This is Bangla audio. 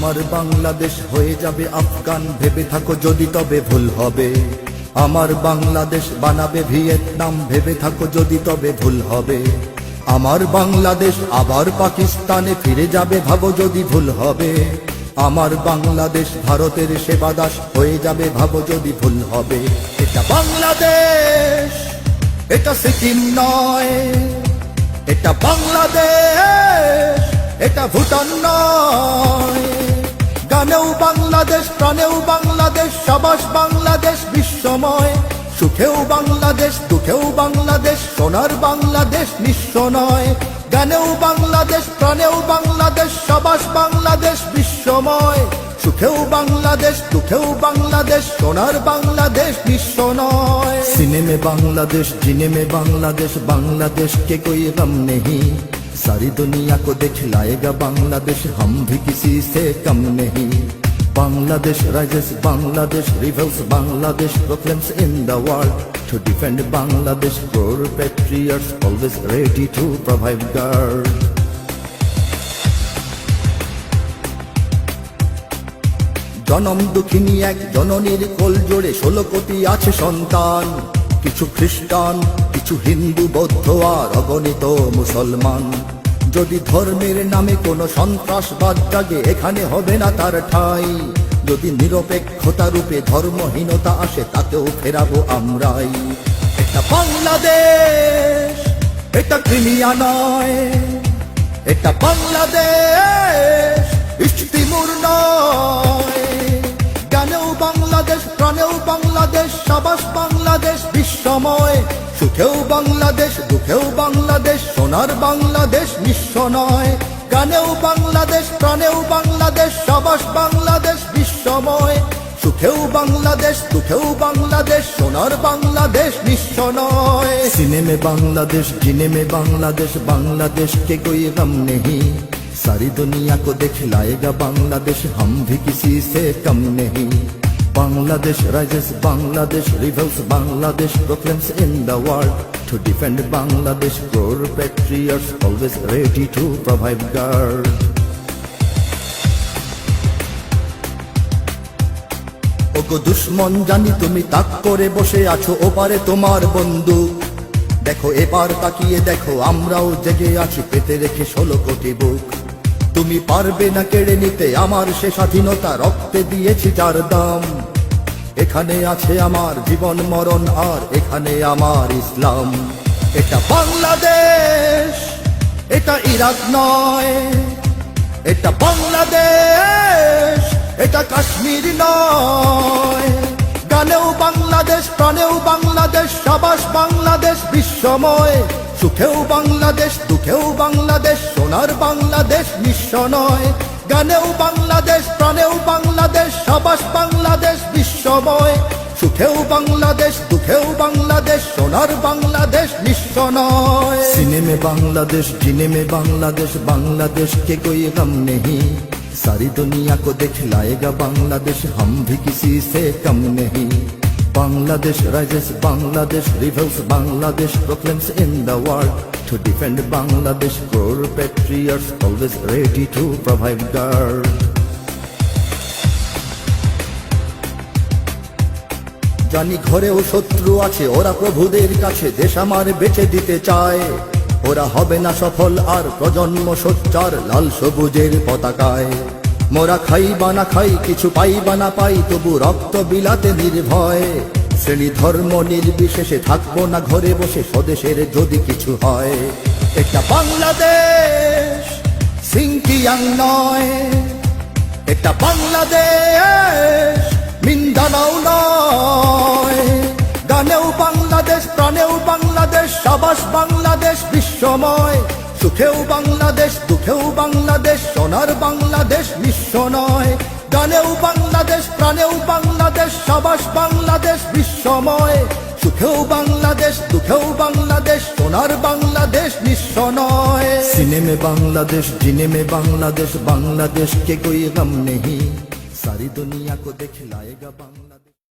আমার বাংলাদেশ হয়ে যাবে আফগান। ভেবে থাকো যদি তবে ভুল হবে। আমার বাংলাদেশ বানাবে ভিয়েতনাম। ভেবে থাকো যদি তবে ভুল হবে। আমার বাংলাদেশ আবার পাকিস্তানে ফিরে যাবে। ভাবো যদি ভুল হবে। আমার বাংলাদেশ ভারতের সেবাদাস হয়ে যাবে। ভাবো যদি ভুল হবে। এটা বাংলাদেশ, এটা সিকিম নয়। এটা বাংলাদেশ, এটা ভুটান নয়। মানেও বাংলাদেশ, সবাস বাংলাদেশ, বিশ্বময়। সুখেও বাংলাদেশ, দুঃখেও বাংলাদেশ, সোনার বাংলাদেশ নিঃস্ব নয় জ্ঞানেও বাংলাদেশ, প্রাণেও বাংলাদেশ, সবাস বাংলাদেশ, বিশ্বময়। সুখেও বাংলাদেশ, দুঃখেও বাংলাদেশ, সোনার বাংলাদেশ বিশ্ব নয় সিনেমে বাংলাদেশ, জিনেমে বাংলাদেশ বাংলাদেশ কে কই রাম নেহি? সারি দুনিয়া কো দেখ লায়েগা বাংলাদেশ, হম ভি কিসি সে কম নেহি? Bangladesh rises, Bangladesh revels, Bangladesh proclaims in the world to defend Bangladesh. Poor patriots always ready to provide guard. জনম দুঃখিনী এক জননীর কোল জোড়ে ষোলো কোটি আছে সন্তান কিছু খ্রিস্টান কিছু হিন্দু বৌদ্ধ আর অগণিত মুসলমান যদি ধর্মের নামে কোনো সন্ত্রাসবাদ জাগে এখানে হবে না তার ঠাঁই যদি নিরপেক্ষতা রূপে ধর্মহীনতা আসে তাকেও ফেরাবো আমরাই। এটা বাংলাদেশ, এটা ক্রিমিয়া নয়। এটা বাংলাদেশ, ইস্তিমুর নয়। গানেও বাংলাদেশ, প্রাণেও বাংলাদেশ, সাবাস বাংলাদেশ, বিশ্বময়। সুখেও বাংলাদেশ, দুঃখেও বাংলাদেশ, সোনার বাংলাদেশ, নিঃস্ব নয়। গানেও বাংলাদেশ, প্রাণেও বাংলাদেশ, সবাস বাংলাদেশ, বিশ্বময়। সুখেও বাংলাদেশ, দুঃখেও বাংলাদেশ, সোনার বাংলাদেশ বিশ্ব নয় সিনেমে বাংলাদেশ জিনেমে বাংলাদেশ বাংলাদেশ কে কই গম নেহি? সারি দুনিয়া কো দেখ লায়েগা বাংলাদেশ, হম ভি কিসি সে কম নেহি? Bangladesh rises, Bangladesh revels, Bangladesh proclaims in the world to defend Bangladesh. poor patriots always ready to provide guard. ওগো দুশ্মন জানি তুমি তাক করে বসে আছো ওপারে তোমার বন্ধু দেখো এবার তাকিয়ে দেখো আমরাও জেগে আছি পেতে রেখে ষোলো কোটি বুক তুমি পারবে না কেড়ে নিতে আমার সে স্বাধীনতা রক্তে দিয়েছি যার দাম এখানে আছে আমার জীবন, মরণ আর এখানে আমার ইসলাম। এটা বাংলাদেশ, এটা ইরাক নয়, এটা বাংলাদেশ, এটা কাশ্মীর নয়। গানেও বাংলাদেশ, প্রাণেও বাংলাদেশ, সাবাস বাংলাদেশ, বিশ্বময়। সুখেও বাংলাদেশ, দুঃখেও বাংলাদেশ, সোনার বাংলাদেশ বিশ্ব নয়। গানেও বাংলাদেশ, প্রাণেও বাংলাদেশ, সাবাস বাংলাদেশ বিশ্বময় সুখেও বাংলাদেশ দুঃখেও বাংলাদেশ সোনার বাংলাদেশ নিঃস্ব নয় सीने में बांग्लादेश जीने में बांग्लादेश बांग्लादेश के कोई गम नहीं सारी दुनिया को दिखलाएगा बांग्लादेश हम भी किसी से कम नहीं Bangladesh rises Bangladesh reveals Bangladesh proclaims in the world to defend Bangladesh core patriots always ready to provide guard জানি ঘরেও শত্রু আছে, ওরা প্রভুদের কাছে দেশ আমার বেঁচে দিতে চায়। ওরা হবে না সফল আর প্রজন্ম সোচ্চার লাল সবুজের পতাকায়। মোরা খাই বা না খাই, কিছু পাই বা না পাই, তবু রক্ত বিলাতে নির্ভয়। শ্রেণি ধর্ম নির্বিশেষে থাকব না ঘরে বসে, স্বদেশের যদি কিছু হয়। এটা বাংলাদেশ সিংকিয়াং নয়। এটা বাংলাদেশ মিন্দানাও নয়। গানেও বাংলাদেশ, প্রাণেও বাংলাদেশ, সাবাস বাংলাদেশ, বিশ্বময়। সুখেও বাংলাদেশ, দুঃখেও বাংলাদেশ, সোনার বাংলাদেশ বিশ্ব নয়। গানেও বাংলাদেশ, প্রাণেও বাংলাদেশ, সাবাস বাংলাদেশ, বিশ্বময়। সুখেও বাংলাদেশ, দুঃখেও বাংলাদেশ, সোনার বাংলাদেশ বিশ্ব নয়। সিনেমে বাংলাদেশ জিনেমে বাংলাদেশ বাংলাদেশ কে কই গম নেই? सारी दुनिया को दिखलाएगा बांग्लादेश